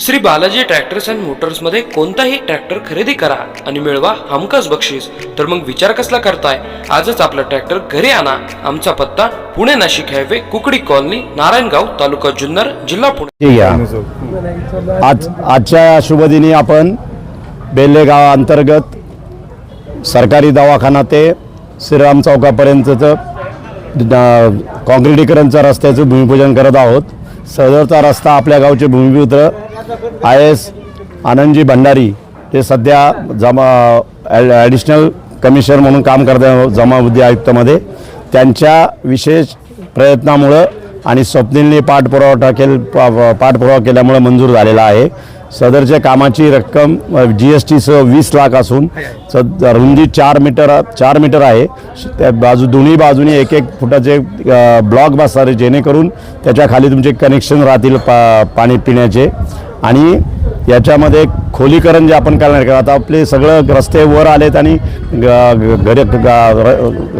Shri Balaji tractors and मोटर्समध्ये कोणताही tractor खरेदी करा आणि मिळवा हमखास बक्षीस. तर मग विचार कसला करताय? आजच आपला ट्रॅक्टर घरी आणा. आमचा पत्ता पुणे नाशिक हायवे कुकडी कॉलनी नारायणगाव तालुका जुन्नर जिल्हा पुणे. आज आजच्या शुभदिनी आपण बेल्ले गाव अंतर्गत सरकारी दवाखाना ते श्रीराम चौकापर्यंतचं ड- काँक्रिटीकरणच्या रस्त्याचं भूमिपूजन करत आहोत. सदरचा रस्ता आपल्या गावचे भूमिपुत्र आय एस आनंदजी भंडारी हे सध्या जमा ॲडिशनल कमिशनर म्हणून काम करत जमाबुद्दी आयुक्तामध्ये. त्यांच्या विशेष प्रयत्नामुळं आणि स्वप्नीलने पाठपुरावा केल पा- पाठपुरावा केल्यामुळं मंजूर झालेला आहे. सदरच्या कामाची रक्कम जी एस टीसह वीस लाख असून सद रुंदी चार मीटर चार मीटर आहे. त्या बाजू दोन्ही बाजूनी एक एक फुटाचे ब्लॉक बसणार आहे जेणेकरून त्याच्याखाली तुमचे कनेक्शन राहतील पा पाणी पिण्याचे. आणि याच्यामध्ये खोलीकरण जे आपण करणार कारण आता आपले सगळं रस्ते वर आलेत आणि घर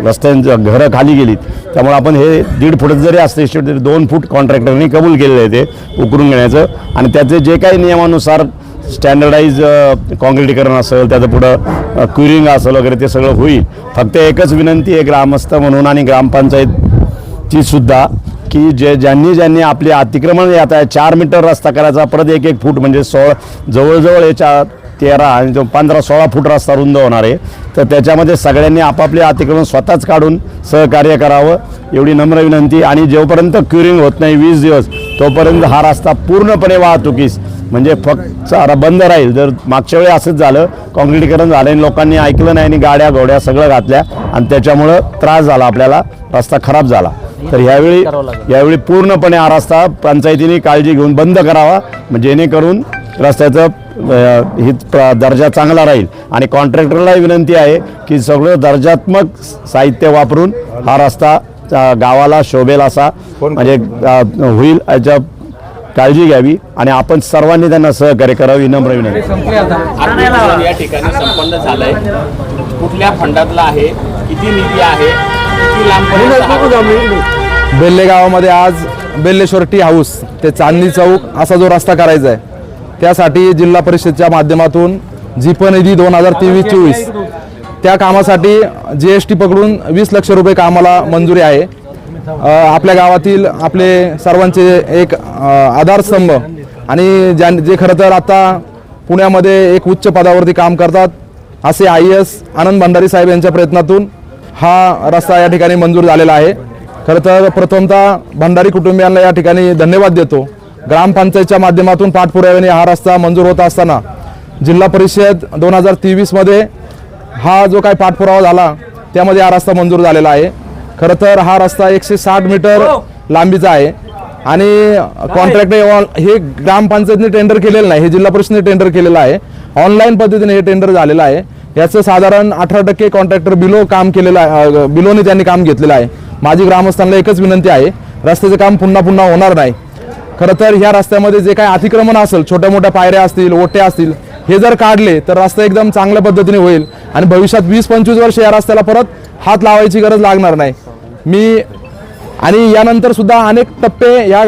रस्त्यांचं घरं खाली गेलीत. त्यामुळे आपण हे दीड फूट जरी असते तरी दोन फूट कॉन्ट्रॅक्टरनी कबूल केलेलं आहे ते उकरून घेण्याचं. आणि त्याचे जे काही नियमानुसार स्टँडर्डाईज काँक्रिटीकरण असेल त्याचं पुढं क्युरिंग असेल वगैरे ते सगळं होईल. फक्त एकच विनंती आहे ग्रामस्थ म्हणून आणि ग्रामपंचायतची सुद्धा की जे ज्यांनी ज्यांनी आपले अतिक्रमण आता चार मीटर रस्ता करायचा परत एक एक फूट म्हणजे सोळा जवळजवळ याच्या तेरा आणि जो पंधरा सोळा फूट रस्ता रुंद होणार आहे. तर त्याच्यामध्ये सगळ्यांनी आपापले अतिक्रमण स्वतःच काढून सहकार्य करावं एवढी नम्र विनंती. आणि जोपर्यंत क्युरिंग होत नाही वीस दिवस तोपर्यंत हा रस्ता पूर्णपणे वाहतुकीस. म्हणजे फक्त सारा बंद राहील. जर मागच्या वेळी असंच झालं काँक्रीटीकरण झालं आणि लोकांनी ऐकलं नाही आणि गाड्या घोड्या सगळं घातल्या आणि त्याच्यामुळं त्रास झाला आपल्याला रस्ता खराब झाला. तर ह्यावेळी यावेळी पूर्णपणे हा रस्ता पंचायतीने काळजी घेऊन बंद करावा. म्हणजे जेणेकरून रस्त्याचं प्र- दर्जा चांगला राहील. आणि कॉन्ट्रॅक्टरलाही विनंती आहे की सगळं दर्जात्मक साहित्य वापरून हा रस्ता गावाला शोभेल असा. म्हणजे होईल याच्या काळजी घ्यावी. आणि आपण सर्वांनी त्यांना सहकार्य करावं विनम्र विनंती. या ठिकाणी संपन्न झालंय. कुठल्या फंडातला आहे? किती निधी आहे? हा- बेल्ले गावामध्ये आज बेल्लेश्वर टी हाऊस ते चांदणी चौक असा जो रस्ता करायचा आहे त्यासाठी जिल्हा परिषदच्या माध्यमातून जीप निधी दोन हजार तेवीस चोवीस. त्या कामासाठी जी एस टी पकडून वीस लक्ष रुपये कामाला मंजुरी आहे. आपल्या गावातील आपले सर्वांचे एक आधारस्तंभ आणि ज्यां जे खरं तर आता पुण्यामध्ये एक उच्च पदावरती काम करतात असे आय एस आनंद भंडारी साहेब यांच्या प्रयत्नातून हा रस्ता या ठिकाणी मंजूर झालेला आहे. खरं तर प्रथमतः भंडारी कुटुंबियांना या ठिकाणी धन्यवाद देतो. ग्रामपंचायतच्या माध्यमातून पाठपुराव्याने हा रस्ता मंजूर होत असताना जिल्हा परिषद दोन हजार तेवीसमध्ये हा जो काही पाठपुरावा झाला त्यामध्ये हा रस्ता मंजूर झालेला आहे. खरं तर हा रस्ता एकशे साठ मीटर लांबीचा आहे आणि कॉन्ट्रॅक्ट हे ग्रामपंचायतने टेंडर केलेलं नाही हे जिल्हा परिषदेने टेंडर केलेलं आहे. ऑनलाईन पद्धतीने हे टेंडर झालेलं आहे. याचं साधारण अठरा टक्के कॉन्ट्रॅक्टर बिलो काम केलेलं आहे बिलोने त्यांनी काम घेतलेलं आहे. माझी ग्रामस्थांना एकच विनंती आहे रस्त्याचं काम पुन्हा पुन्हा होणार नाही. खरं तर ह्या रस्त्यामध्ये जे काही अतिक्रमण असेल छोट्या मोठ्या पायऱ्या असतील ओट्या असतील हे जर काढले तर रस्ता एकदम चांगल्या पद्धतीने होईल आणि भविष्यात वीस पंचवीस वर्ष या रस्त्याला परत हात लावायची गरज लागणार नाही. मी आणि यानंतर सुद्धा अनेक टप्पे या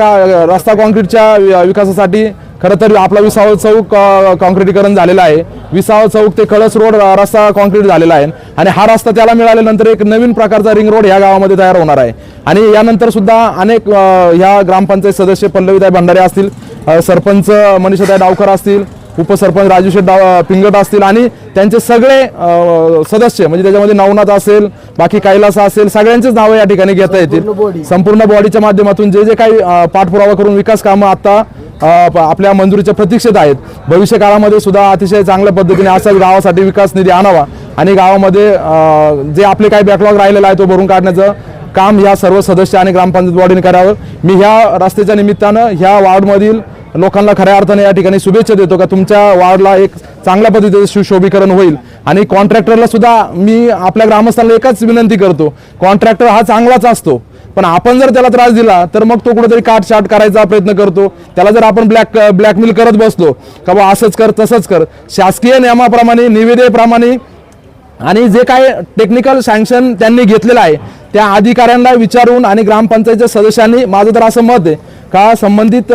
रस्ता कॉन्क्रीटच्या विकासासाठी खरं तर आपला विसावळ चौक कॉन्क्रिटीकरण झालेला आहे. विसावळ चौक ते कळस रोड रस्ता कॉन्क्रीट झालेला आहे. आणि हा रस्ता त्याला मिळाल्यानंतर एक नवीन प्रकारचा रिंग रोड ह्या गावामध्ये तयार होणार आहे. आणि यानंतर सुद्धा अनेक ह्या ग्रामपंचायत सदस्य पल्लवीताई भंडारे असतील सरपंच मनीषाताई डावकर असतील उपसरपंच राजू डाव पिंगट असतील आणि त्यांचे सगळे सदस्य म्हणजे त्याच्यामध्ये नवनाथ असेल बाकी कैलास असेल सगळ्यांचेच नावं या ठिकाणी घेता येतील. संपूर्ण बॉडीच्या माध्यमातून जे जे काही पाठपुरावा करून विकास कामं आता आपल्या मंजुरीच्या प्रतीक्षेत आहेत. भविष्य काळामध्ये सुद्धा अतिशय चांगल्या पद्धतीने असा गावासाठी विकास निधी आणावा आणि गावामध्ये जे आपले काही बॅकलॉग राहिलेला आहे तो भरून काढण्याचं काम ह्या सर्व सदस्य आणि ग्रामपंचायत बॉडीने करावं. मी ह्या रस्त्याच्या निमित्तानं ह्या वॉर्डमधील लोकांना खऱ्या अर्थाने या ठिकाणी शुभेच्छा देतो का तुमच्या वार्डला एक चांगल्या पद्धतीचं सुशोभीकरण होईल. आणि कॉन्ट्रॅक्टरला सुद्धा मी आपल्या ग्रामस्थांना एकच विनंती करतो कॉन्ट्रॅक्टर हा चांगलाच असतो. पण आपण जर त्याला त्रास दिला तर मग तो कुठेतरी काट शाट करायचा प्रयत्न करतो. त्याला जर आपण ब्लॅक ब्लॅकमेल करत बसलो का बा असंच कर तसंच कर. शासकीय नियमाप्रमाणे निविदेप्रमाणे आणि जे काय टेक्निकल सँक्शन त्यांनी घेतलेलं आहे त्या अधिकाऱ्यांना विचारून आणि ग्रामपंचायतच्या सदस्यांनी माझं तर असं मत आहे का संबंधित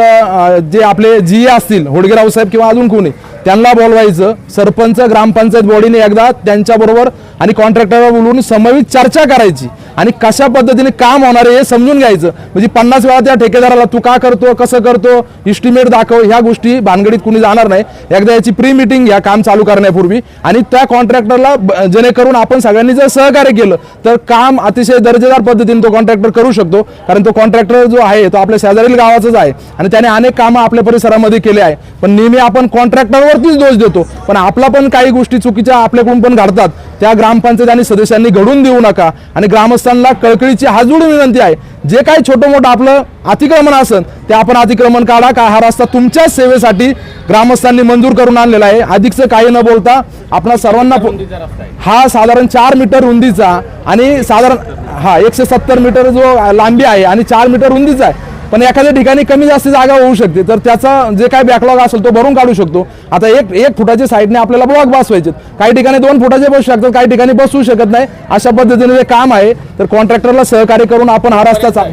जे आपले जी असतील होडगे रावसाहेब किंवा अजून कोणी त्यांना बोलवायचं. सरपंच ग्रामपंचायत बॉडीने एकदा त्यांच्याबरोबर आणि कॉन्ट्रॅक्टरवर बोलून समवित चर्चा करायची. आणि कशा पद्धतीने काम होणार आहे हे समजून घ्यायचं. म्हणजे पन्नास वेळा त्या ठेकेदाराला तू का करतो कसं करतो इस्टिमेट दाखव ह्या गोष्टी भानगडीत कुणी जाणार नाही. एकदा याची प्री मिटिंग घ्या काम चालू करण्यापूर्वी. आणि त्या कॉन्ट्रॅक्टरला जेणेकरून आपण सगळ्यांनी जर सहकार्य केलं तर काम अतिशय दर्जेदार पद्धतीने तो कॉन्ट्रॅक्टर करू शकतो. कारण तो कॉन्ट्रॅक्टर जो आहे तो आपल्या शेजारील गावाचाच आहे. आणि त्याने अनेक कामं आपल्या परिसरामध्ये केले आहे. पण नेहमी आपण कॉन्ट्रॅक्टरवर कॉन्ट्रॅक्टरवरतीच दोष देतो. पण आपला पण काही गोष्टी चुकीच्या आपल्याकडून पण घडतात. त्या ग्रामपंचायत आणि सदस्यांनी घडून देऊ नका. आणि ग्रामस्थांना कळकळीची हात विनंती आहे. जे काही छोटं मोठं आपलं अतिक्रमण असेल ते आपण अतिक्रमण काढा. का हा रस्ता तुमच्याच सेवेसाठी ग्रामस्थांनी मंजूर करून आणलेला आहे. अधिकचं काही न बोलता आपणा सर्वांना हा साधारण चार मीटर रुंदीचा आणि साधारण हा एकशे सत्तर मीटर जो लांबी आहे आणि चार मीटर रुंदीचा आहे. पण एखाद्या ठिकाणी कमी जास्त जागा होऊ शकते. तर त्याचा जे काही बॅकलॉग असेल तो भरून काढू शकतो. आता एक एक फुटाच्या साईडने आपल्याला ब्लॉक बसवायचे काही ठिकाणी दोन फुटाचे बसू शकतात काही ठिकाणी बसू शकत नाही. अशा पद्धतीने जे काम आहे तर कॉन्ट्रॅक्टरला सहकार्य करून आपण हा रस्ता चा-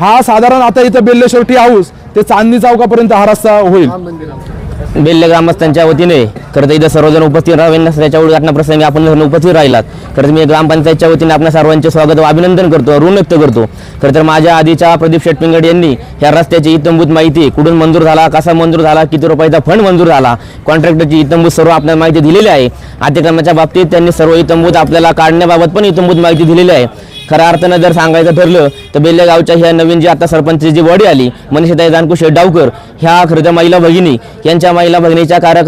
हा साधारण आता इथं बेल्लेश्वर टी हाऊस ते चांदणी चौकापर्यंत हा रस्ता होईल. बेल्ले ग्रामस्थांच्या वतीने खरं तर इथं सर्वजण उपस्थित राहावे नसल्याच्या उद्घाटना प्रसंगी आपण उपस्थित राहिलात. खरं तर मी ग्रामपंचायतच्या वतीने आपल्या सर्वांचे स्वागत व अभिनंदन करतो ऋण व्यक्त करतो. खरं तर माझ्या आधीच्या प्रदीप शेटपिंगड यांनी ह्या रस्त्याची इतंभूत माहिती कुठून मंजूर झाला कसा मंजूर झाला किती रुपयाचा फंड मंजूर झाला कॉन्ट्रॅक्टरची इतंभूत सर्व आपल्याला माहिती दिलेली आहे. अतिक्रमणाच्या बाबतीत त्यांनी सर्व इतंभूत आपल्याला काढण्याबाबत पण इतंभूत माहिती दिलेली आहे. खऱ्या अर्थानं जर सांगायचं ठरलं तर बेल्लेगावच्या ह्या नवीन जी आता सरपंचची जी बॉडी आली मनीषाताई जानकुश डावकर ह्या खरं महिला भगिनी यांच्या महिला भगिनीच्या कार्य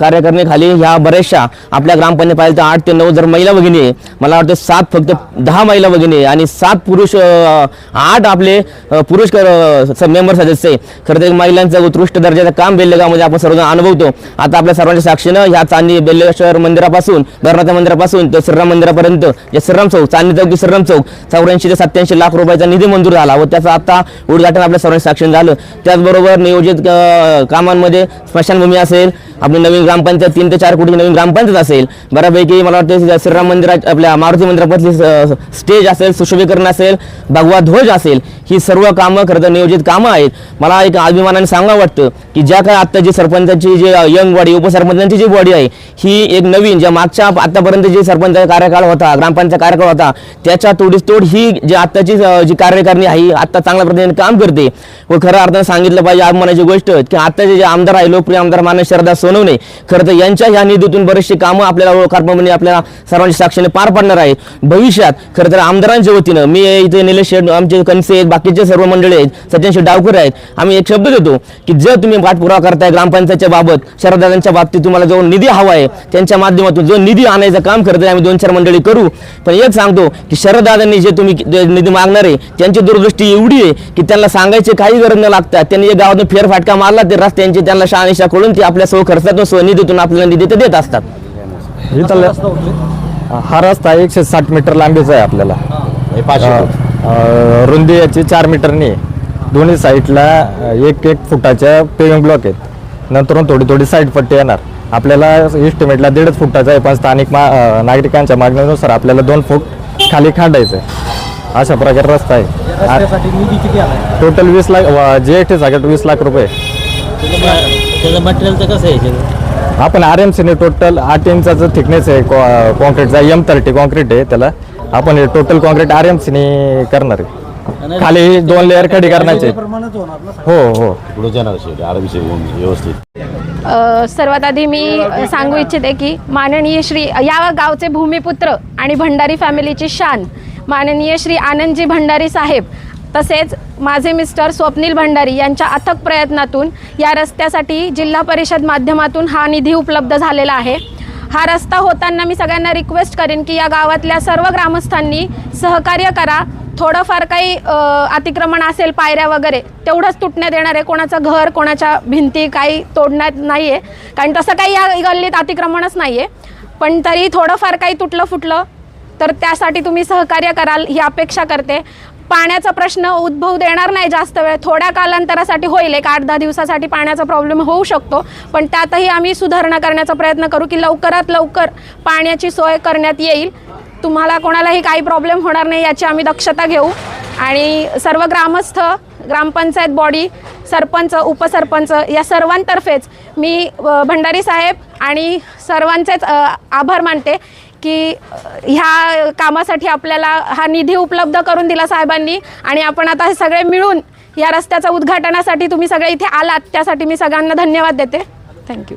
कार्यकारिणीखाली ह्या बऱ्याचशा आपल्या ग्रामपंचायत पाहिजे तर आठ ते नऊ जर महिला भगिनी आहे मला वाटतं सात फक्त दहा महिला भगिनी आहे आणि सात पुरुष आठ आपले पुरुष मेंबर सदस्य आहे. खरं तर महिलांचं उत्कृष्ट दर्जाचं काम बेल्लेगावमध्ये आपण सर्वजण अनुभवतो. आता आपल्या सर्वांच्या साक्षीनं ह्या चांदी बेल्लेश्वर मंदिरापासून धरणाच्या मंदिरापासून तर श्रीराम मंदिरापर्यंत जे श्रीराम चौक चांदी चौक श्रीराम चौक चौऱ्याऐंशी ते सत्याऐंशी लाख रुपयाचा निधी मंजूर झाला व त्याचं आता उद्घाटन आपल्या सर्वांनी साक्षीनं झालं. त्याचबरोबर नियोजित कामांमध्ये स्मशानभूमी असेल आपली नवीन ग्रामपंचायत तीन ते चार कोटी नवीन ग्रामपंचायत असेल बऱ्यापैकी मला वाटते श्रीराम मंदिरात आपल्या मारुती मंदिरापासली स्टेज असेल सुशोभीकरण असेल भगवा ध्वज असेल ही सर्व कामं खरं तर नियोजित कामं आहेत. मला एक अभिमानाने सांगावं वाटतं की ज्या काय आत्ता जी सरपंचाची जी यंग बॉडी उपसरपंचांची जी बॉडी आहे ही एक नवीन ज्या मागच्या आतापर्यंत जी सरपंच कार्यकाळ होता ग्रामपंचायत कार्यकाळ होता त्याच्या तोडीस तोड ही जी आत्ताची जी कार्यकारिणी आहे ही आत्ता चांगल्या पद्धतीने काम करते. व खरं अर्थानं सांगितलं पाहिजे अभिमानाची गोष्ट की आत्ताचे जे आमदार आहे लोकप्रिय आमदार मानस शरदा सोनवणे खरं तर यांच्या ह्या निधीतून बरेचसे कामं आपल्याला ओळखार्पणे म्हणजे आपल्याला सर्वांच्या साक्षीने पार पडणार आहे. भविष्यात खरं तर आमदारांच्या वतीनं मी इथे निलेश शेठ आमचे कनसे आहेत बाकीचे सर्व मंडळी आहेत सचिन शेठ डावकर आहेत. आम्ही एक शब्द देतो की जर तुम्ही पाठपुरावा करताय ग्रामपंचायतच्या बाबत शरदादांच्या बाबतीत तुम्हाला जो निधी हवा आहे त्यांच्या माध्यमातून जो निधी आणायचं काम करतोय आम्ही दोन चार मंडळी करू. पण एक सांगतो की शरदादांनी जे तुम्ही निधी मागणार आहे त्यांची दूरदृष्टी एवढी आहे की त्यांना सांगायची काही गरज न लागता त्यांनी जे गावातून फेरफाटका मारला ते रस्त्यांची त्यांना शहानिशा कळून ते आपल्या सो खर्चातून सो निधीतून आपल्याला निधी ते देत असतात. हा रस्ता एकशे साठ मीटर लांबीचा आहे आपल्याला. अ, रुंदी याची चार मीटरनी आहे. दोन्ही साईडला एक एक फुटाच्या पेविंग ब्लॉक आहेत. नंतरून थोडी थोडी साईड पट्टी येणार. आपल्याला इस्टिमेटला दीडच फुटाचा आहे पण स्थानिक मा अ, नागरिकांच्या मागणीनुसार आपल्याला दोन फूट खाली खांडायचं आहे. अशा प्रकारे रस्ता आहे. टोटल वीस लाख जी एस टी सगळ्यात वीस लाख रुपये. त्याचं मटेरियलचं कसं आहे आपण आर एम सीने टोटल आठ इंचाचं थिकनेस आहे कॉन्क्रीटचा एम थर्टी कॉन्क्रीट आहे त्याला. आपण हे टोटल कॉन्क्रीट आर एम सीने करणार आहे. खाली दोन लेअर खडी करण्याचे हो हो. अ, सर्वात आधी मी अ, सांगू इच्छिते की माननीय श्री या गावचे भूमिपुत्र आणि भंडारी फॅमिलीची शान. माननीय श्री आनंदजी भंडारी साहेब तसेच माझे मिस्टर स्वप्नील भंडारी यांच्या अथक प्रयत्नातून या रस्त्यासाठी जिल्हा परिषद माध्यमातून हा निधी उपलब्ध झालेला आहे. हा रस्ता होताना मी सगळ्यांना रिक्वेस्ट करेन की या गावातल्या सर्व ग्रामस्थांनी सहकार्य करा. थोडंफार काही अतिक्रमण असेल पायऱ्या वगैरे तेवढंच तुटण्यात येणार आहे कोणाचं घर कोणाच्या भिंती काही तोडण्यात नाही आहे कारण तसं काही या गल्लीत अतिक्रमणच नाही आहे पण तरी थोडंफार काही तुटलं फुटलं तर त्यासाठी तुम्ही सहकार्य कराल ही अपेक्षा करते. पाण्याचा प्रश्न उद्भव देणार नाही जास्त वेळ. थोड्या कालांतरासाठी होईल. एक आठ दहा दिवसासाठी पाण्याचा प्रॉब्लेम होऊ शकतो. पण त्यातही आम्ही सुधारणा करण्याचा प्रयत्न करू की लवकरात लवकर पाण्याची सोय करण्यात येईल. तुम्हाला कोणालाही काही प्रॉब्लेम होणार नाही याची आम्ही दक्षता घेऊ. आणि सर्व ग्रामस्थ ग्रामपंचायत बॉडी सरपंच उपसरपंच या सर्वांतर्फेच मी भंडारी साहेब आणि सर्वांचेच आभार मानते की ह्या कामासाठी आपल्याला हा निधी उपलब्ध करून दिला साहेबांनी आणि आपण आता हे सगळे मिळून या रस्त्याच्या उद्घाटनासाठी तुम्ही सगळे इथे आलात त्यासाठी मी सगळ्यांना धन्यवाद देते. थँक्यू